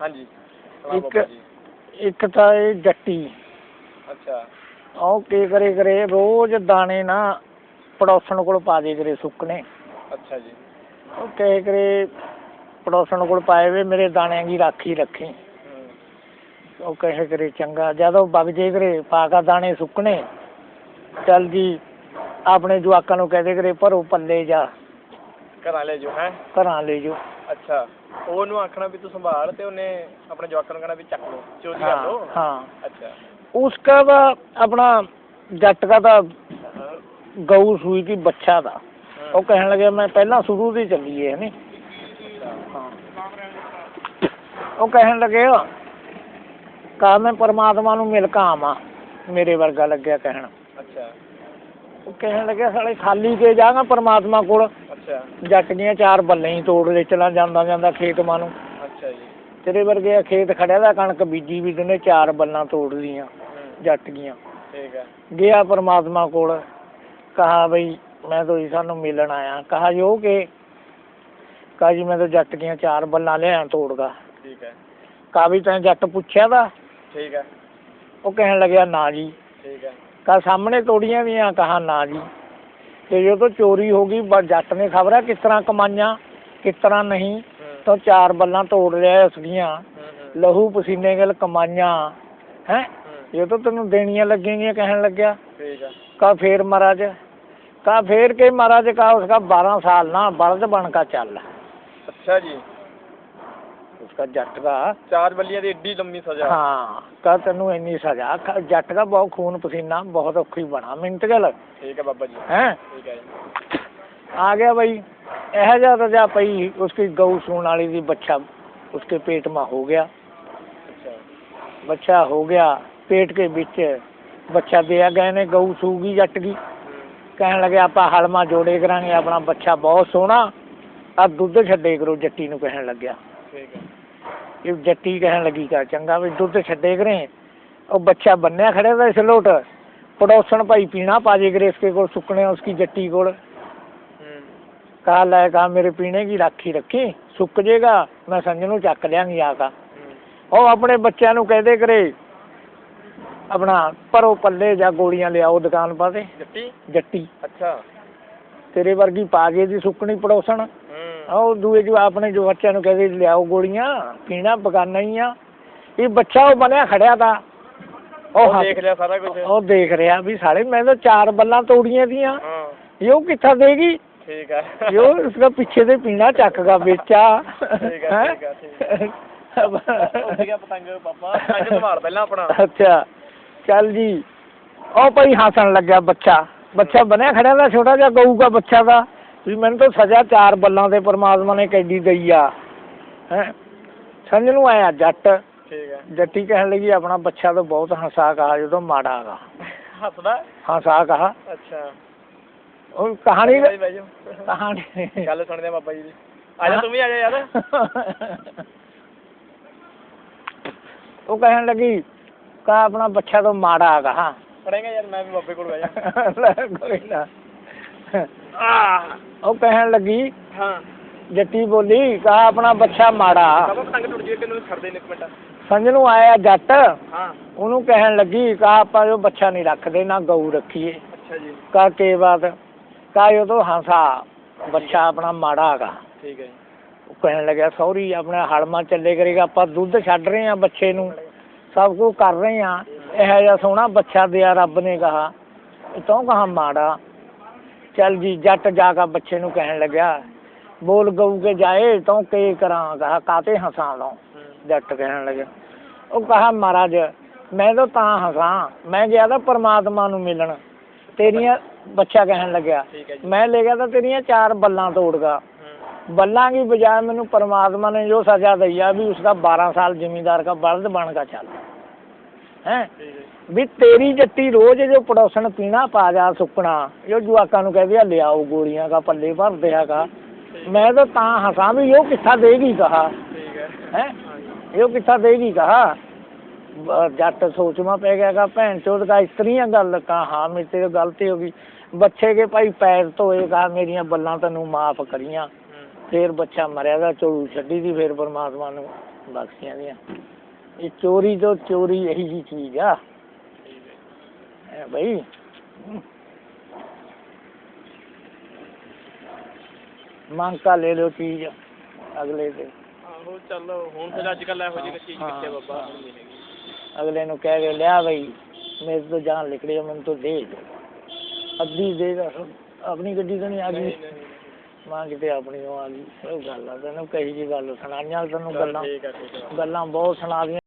ਹਾਂਜੀ। ਇੱਕ ਜੀ। ਇੱਕ ਤਾਂ ਇਹ ਜੱਟੀ। ਅੱਛਾ। ਉਹ ਕੀ ਕਰੇ ਕਰੇ ਰੋਜ਼ ਦਾਣੇ ਨਾ ਪੜੋਸਣ ਕੋਲ ਪਾ ਦੇ ਕਰੇ ਸੁੱਕਣੇ। ਅੱਛਾ ਜੀ। ਉਹ ਕਹੇ ਕਰੇ ਪੜੋਸਣ ਕੋਲ ਪਾਏ ਵੇ ਮੇਰੇ ਦਾਣਿਆਂ ਦੀ ਰਾਖੀ ਰੱਖੀ। ਹੂੰ। ਉਹ ਕਹੇ ਕਰੇ ਚੰਗਾ ਜਦੋਂ ਵਗ ਜੇ ਕਰੇ ਪਾ ਕੇ ਦਾਣੇ ਸੁੱਕਣੇ। ਚੱਲ ਜੀ ਆਪਣੇ ਜਵਾਕਾਂ ਨੂੰ ਕਹਦੇ ਕਰੇ ਭਰੋ ਪੱਲੇ ਜਾ। ਘਰਾਂ ਲੈ ਜੋ ਹੈ? ਘਰਾਂ ਲੈ ਜੋ ਅੱਛਾ। ਉਹਨੂੰ ਆਖਣਾ ਵੀ ਤੂੰ ਸੰਭਾਲ ਤੇ ਉਹਨੇ ਆਪਣੇ ਜਵਾਕਾਂ ਨੂੰ ਕਹਿਣਾ ਵੀ ਚੱਕ ਲਓ ਚੋਰੀ ਕਰ हाँ ਲਓ हाँ ਅੱਛਾ उसका था अपना जट का था गऊ सुई की बच्चा था वो कहने लगे मैं पहला शुरू से चली है नहीं हाँ ਉਹ ਕਹਿਣ ਲੱਗੇ ਕਾ ਮੈਂ ਪਰਮਾਤਮਾ ਨੂੰ ਮਿਲ ਕੇ ਆਵਾਂ ਮੇਰੇ ਵਰਗਾ ਲੱਗਿਆ ਕਹਿਣ ਅੱਛਾ ਉਹ ਕਹਿਣ ਲੱਗਿਆ ਸਾਲੇ ਖਾਲੀ ਕੇ ਜਾਗਾ ਪਰਮਾਤਮਾ ਕੋਲ ਅੱਛਾ। ਜੱਟ ਦੀਆਂ ਚਾਰ ਬੱਲੇ ਹੀ ਤੋੜ ਲੈ ਚਲਾ ਜਾਂਦਾ ਜਾਂਦਾ ਖੇਤ ਮਾਂ ਨੂੰ। ਅੱਛਾ ਜੀ। ਤੇਰੇ ਵਰਗੇ ਖੇਤ ਖੜਿਆ ਦਾ ਕਣਕ ਬੀਜੀ ਵੀ ਦਿਨੇ ਚਾਰ ਬੱਲਾਂ ਤੋੜ ਲੀਆਂ ਜੱਟ ਦੀਆਂ ਠੀਕ ਹੈ ਗਿਆ ਪਰਮਾਤਮਾ ਕੋਲ ਕਹਾ ਬਈ ਮੈਂ ਤਾਂ ਜੀ ਸਾਨੂੰ ਮਿਲਣ ਆਇਆ। ਕਹਾ ਜੋ ਕਿ? ਕਹਾ ਜੀ ਮੈਂ ਤਾਂ ਜੱਟ ਦੀਆਂ ਚਾਰ ਬੱਲਾਂ ਲਿਆ ਤੋੜਗਾ ਠੀਕ ਹੈ ਕਹਾ ਵੀ ਤੈਂ ਜੱਟ ਪੁੱਛਿਆ ਦਾ? ਠੀਕ ਹੈ ਉਹ ਕਹਿਣ ਲੱਗਿਆ ਨਾ ਜੀ। ਠੀਕ ਹੈ ਕਹਾ ਸਾਹਮਣੇ ਤੋੜੀਆਂ ਵੀ ਆ ਕਹਾ ਨਾ ਜੀ। ਤੇ ਜਦੋਂ ਚੋਰੀ ਹੋ ਗਈ ਬਸ ਜੱਟ ਨੇ ਖਬਰਾਂ ਕਿਸ ਤਰ੍ਹਾਂ ਕਮਾਈਆਂ ਕਿਸ ਤਰ੍ਹਾਂ ਨਹੀਂ ਤਾਂ ਚਾਰ ਬੱਲਾਂ ਤੋੜ ਲਿਆ ਉਸ ਦੀਆਂ। ਲਹੂ ਪਸੀਨੇ ਗਲ ਕਮਾਈਆਂ ਹੈ? ਜਦੋਂ ਤੈਨੂੰ ਦੇਣੀਆਂ ਲੱਗੇਗੀਆਂ ਕਹਿਣ ਲੱਗਿਆ। ਠੀਕ ਆ। ਕਾ ਫੇਰ ਮਹਾਰਾਜ ਕਾ ਫੇਰ ਕੇ ਮਹਾਰਾਜ ਕਾ ਉਸਕਾ 12 ਸਾਲ ਨਾ ਬਲਦ ਬਣ ਕਾ ਚੱਲ। ਅੱਛਾ ਜੀ। उसका जट का ਚਾਰ ਬੱਲੀਆਂ ਦੀ ਏਡੀ ਲੰਮੀ ਸਜ਼ਾ हाँ का तेनू इन्नी सजा ख- जट का बहुत खून पसीना बहुत औखी बना मिनट गल ਠੀਕ ਹੈ ਬਾਬਾ ਜੀ हैं ਠੀਕ ਹੈ ਜੀ आ गया भाई यह जा रजा पई उसकी गऊ सून वाली दी बच्चा उसके पेट में हो गया ਅੱਛਾ बच्चा हो गया पेट के बीच बच्चा दिया गए ने गऊ सूगी जट की ਹੂੰ ਕਹਿਣ ਲੱਗੇ ਆਪਾਂ ਹਲਮਾ ਜੋੜੇ ਕਰਾਂਗੇ ਆਪਣਾ ਬੱਚਾ ਬਹੁਤ ਸੋਹਣਾ ਆ ਦੁੱਧ ਛੱਡੇ ਕਰੋ ਜੱਟੀ ਨੂੰ ਕਹਿਣ ਲੱਗਿਆ ਠੀਕ ਹੈ ਇਹ ਜੱਟੀ ਕਹਿਣ ਲੱਗੀ ਕਾ ਚੰਗਾ ਵੀ ਦੁੱਧ ਛੱਡੇ ਕਰੇ। ਉਹ ਬੱਚਾ ਬੰਨਿਆ ਖੜਿਆ ਦਾ ਇਸ ਲੋਟ। ਪੜੋਸਣ ਭਾਈ ਪੀਣਾ ਪਾ ਜੇ ਕਰੇ ਇਸਕੇ ਕੋਲ ਸੁੱਕਣੇ ਉਸकी ਜੱਟੀ ਕੋਲ। ਹੂੰ ਕਹਾ ਲੈ ਕਹਾ ਮੇਰੇ ਪੀਣੇ ਕੀ ਰਾਖੀ ਰੱਖੀ ਸੁੱਕ ਜੇਗਾ ਮੈਂ ਸੰਜ ਨੂੰ ਚੱਕ ਲਿਆਂਗੀ ਆ ਕਾ। ਉਹ ਆਪਣੇ ਬੱਚਿਆਂ ਨੂੰ ਕਹਦੇ ਕਰੇ ਆਪਣਾ ਪਰੋ ਪੱਲੇ ਜਾਂ ਗੋਲੀਆਂ ਲਿਆਓ ਦੁਕਾਨ ਪਾਤੇ ਜੱਟੀ? ਜੱਟੀ। ਅੱਛਾ। ਤੇਰੇ ਵਰਗੀ ਪਾ ਕੇ ਦੀ ਸੁੱਕਣੀ ਪੜੋਸਣ। ਹੂੰ। ਉਹ ਦੂਏ ਜੋ ਆਪਣੇ ਜੋ ਬੱਚਿਆਂ ਨੂੰ ਕਹਿੰਦੇ ਲਿਆਓ ਗੋਲੀਆਂ ਪੀਣਾ ਬਗਾਨਾ ਹੀ ਆ। ਇਹ ਬੱਚਾ ਉਹ ਬਣਿਆ ਖੜਿਆ ਤਾ। ਉਹ ਉਹ ਦੇਖ ਲਿਆ ਸਾਰਾ ਕੁਝ ਉਹ ਦੇਖ ਰਿਹਾ ਵੀ ਸਾਲੇ ਮੈਂ ਤਾਂ ਚਾਰ ਬੱਲਾਂ ਤੋੜੀਆਂ ਦੀਆਂ। ਹਾਂ। ਯੋ ਕਿੱਥਾ ਦੇਗੀ? ਠੀਕ ਹੈ ਯੋ ਉਸका ਪਿੱਛੇ ਦੇ ਪੀਣਾ ਚੱਕਗਾ ਵੇਚਾ। ਠੀਕ ਹੈ, ਠੀਕ ਪਤੰਗ ਪਤੰਗ ਪਹਿਲਾਂ ਆਪਣਾ। ਅੱਛਾ ਚੱਲ ਜੀ। ਉਹ ਭਾਈ ਹੱਸਣ ਲੱਗਿਆ ਬੱਚਾ। ਬੱਚਾ ਬਣਿਆ ਖੜਿਆ ਦਾ ਛੋਟਾ ਜਿਹਾ ਗਊ ਦਾ ਬੱਚਾ ਦਾ। ਵੀ ਮੈਨੂੰ ਤਾਂ ਸਜ਼ਾ ਚਾਰ ਬੱਲਾਂ ਤੇ ਪਰਮਾਤਮਾ ਨੇ ਕੈਡੀ ਦਈ ਆ। ਹੈ? ਸਮਝ ਨੂੰ ਆਇਆ ਜੱਟ। ਠੀਕ ਹੈ ਜੱਟੀ ਕਹਿਣ ਲੱਗੀ ਆਪਣਾ ਬੱਚਾ ਤਾਂ ਬਹੁਤ ਹੰਸਾ ਕਹਾ ਜਦੋਂ ਮਾੜਾ ਗਾ ਹੱਸਦਾ? ਹੰਸਾ ਕਹਾ ਅੱਛਾ। ਉਹ ਕਹਾਣੀ ਕਹਾਣੀ। ਗੱਲ ਸੁਣਦੇ ਆ ਬਾਬਾ ਜੀ ਦੀ। ਆ ਜਾ ਤੂੰ ਵੀ ਆ ਜਾ ਯਾਰ। ਉਹ ਕਹਿਣ ਲੱਗੀ ਕਾ ਆਪਣਾ ਬੱਚਾ ਤਾਂ ਮਾੜਾ ਕਹਾ ਪੜੇਗਾ ਯਾਰ ਮੈਂ ਵੀ ਬਾਬੇ ਕੋਲ ਬਹਿ ਜਾ। ਕੋਈ ਨਾ। ਉਹ ਕਹਿਣ ਲੱਗੀ ਹਾਂ। ਜੱਟੀ ਬੋਲੀ ਕਾ ਆਪਣਾ ਬੱਚਾ ਮਾੜਾ। ਬਾਬਾ ਪਤੰਗ ਟੁੱਟ ਜੇ ਤੈਨੂੰ ਛੱਡ ਦੇ ਇੱਕ ਮਿੰਟ। ਸਮਝ ਨੂੰ ਆਇਆ ਜੱਟ ਹਾਂ। ਉਹਨੂੰ ਕਹਿਣ ਲੱਗੀ ਕਾ ਆਪਾਂ ਜੋ ਬੱਚਾ ਨਹੀਂ ਰੱਖਦੇ ਨਾ ਗਊ ਰੱਖੀਏ। ਅੱਛਾ ਜੀ। ਕਾ ਕੇ ਬਾਤ? ਕਾ ਇਹ ਤੋਂ ਹੰਸਾ ਬੱਚਾ ਆਪਣਾ ਮਾੜਾ ਹੈਗਾ। ਠੀਕ ਹੈ ਉਹ ਕਹਿਣ ਲੱਗਿਆ ਸੌਰੀ ਆਪਣਾ ਹਲਮਾ ਚੱਲੇ ਕਰੇਗਾ ਆਪਾਂ ਦੁੱਧ ਛੱਡ ਰਹੇ ਆ ਬੱਚੇ ਨੂੰ। ਸਭ ਕੁਝ ਕਰ ਰਹੇ ਆ ਇਹੋ ਜਿਹਾ ਸੋਹਣਾ ਬੱਚਾ ਦਿਆ ਰੱਬ ਨੇ ਕਹਾ। ਤੂੰ ਕਹਾ ਮਾੜਾ। ਚੱਲ ਜੀ ਜੱਟ ਜਾ ਕੇ ਬੱਚੇ ਨੂੰ ਕਹਿਣ ਲੱਗਿਆ ਬੋਲ ਗਊ ਕੇ ਜਾਏ ਤੂੰ ਕੀ ਕਰਾਂ? ਕਹਾ ਕਾਤੇ ਹਸਾਂ ਲਉ ਜੱਟ ਕਹਿਣ ਲੱਗਿਆ। ਉਹ ਕਹਾ ਮਹਾਰਾਜ ਮੈਂ ਤਾਂ ਤਾਂ ਹਸਾਂ ਮੈਂ ਗਿਆ ਤਾਂ ਪਰਮਾਤਮਾ ਨੂੰ ਮਿਲਣ। ਤੇਰੀਆਂ ਬੱਚਾ ਕਹਿਣ ਲੱਗਿਆ ਮੈਂ ਲੈ ਗਿਆ ਤਾਂ ਤੇਰੀਆਂ ਚਾਰ ਬੱਲਾਂ ਤੋੜਗਾ। ਬੱਲਾਂ ਦੀ ਬਜਾਏ ਮੈਨੂੰ ਪਰਮਾਤਮਾ ਨੇ ਜੋ ਸਜ਼ਾ ਦਈ ਆ ਵੀ ਉਸ ਦਾ 12 ਸਾਲ ਜ਼ਿਮੀਂਦਾਰ ਦਾ ਬਲਦ ਬਣ ਕੇ ਚੱਲ। ਹੈ? ਵੀ ਤੇਰੀ ਜੱਟੀ ਰੋਜ਼ ਜੋ ਪੜੋਸਣ ਪੀਣਾ ਪਾ ਜਾ ਸੁੱਕਣਾ ਜੋ ਜਵਾਕਾਂ ਨੂੰ ਕਹਿੰਦੇ ਆ ਲਿਆਓ ਗੋਲੀਆਂ ਦਾ ਪੱਲੇ ਭਰ ਦਿਆ ਕਾ। ਮੈਂ ਤਾਂ ਤਾਂ ਹਸਾਂ ਵੀ ਉਹ ਕਿੱਥਾ ਦੇਗੀ ਕਹਾ ਹੈ। ਹੈ? ਇਹ ਕਿੱਥਾ ਦੇਗੀ ਕਹਾ ਜੱਟ ਸੋਚ ਮਾ ਪੈ ਗਿਆ ਕਾ ਭੈਣ ਚੋਦ ਕਾ ਇਸਤਰੀਆਂ ਗੱਲ ਕਾ। ਹਾਂ ਮੇਰੇ ਤੇ ਗਲਤੀ ਹੋ ਗਈ। ਬੱਚੇ ਕੇ ਭਾਈ ਪੈਰ ਧੋਏ ਕਾ ਮੇਰੀਆਂ ਬੱਲਾਂ ਤੈਨੂੰ ਮਾਫ ਕਰੀਆਂ। ਫੇਰ ਬੱਚਾ ਮਰਿਆ ਦਾ ਝੋਲੂ ਛੱਡੀ ਦੀ ਫੇਰ ਪਰਮਾਤਮਾ ਨੂੰ ਬਖਸ਼ੀਆਂ ਦੀਆਂ। ਇਹ ਚੋਰੀ ਤੋਂ ਚੋਰੀ ਇਹੀ ਜੀ ਚੀਜ਼ ਆ। ਹੈ ਬਈ। ਮੰਗ ਕਾ ਲੈ ਲਓ ਚੀਜ਼ ਅਗਲੇ ਤੇ। ਆਹੋ ਚੱਲ ਹੁਣ ਫਿਰ ਅੱਜ ਕੱਲ ਇਹੋ ਜਿਹੀ ਚੀਜ਼ ਕਿੱਥੇ ਬਾਬਾ ਅਗਲੇ ਨੂੰ ਕਹਿ ਕੇ ਲਿਆ ਬਈ ਮੇਰੇ ਤੋਂ ਜਾਨ ਆ, ਮੈਨੂੰ ਤੋਂ ਦੇ ਦੇ। ਅੱਧੀ ਦੇ ਦਾ ਆਪਣੀ ਗੱਡੀ ਤੋਂ ਨਹੀਂ ਆ ਗਈ। ਮਾਂ ਕਿਤੇ ਆਪਣੀ ਉਹ ਆ ਗਈ। ਉਹ ਗੱਲ ਆ ਤੈਨੂੰ ਕਹੀ ਜੀ ਗੱਲ ਸੁਣਾਈਆਂ ਤੈਨੂੰ ਗੱਲਾਂ। ਗੱਲਾਂ ਬਹੁਤ ਸੁਣਾ ਦੀਆਂ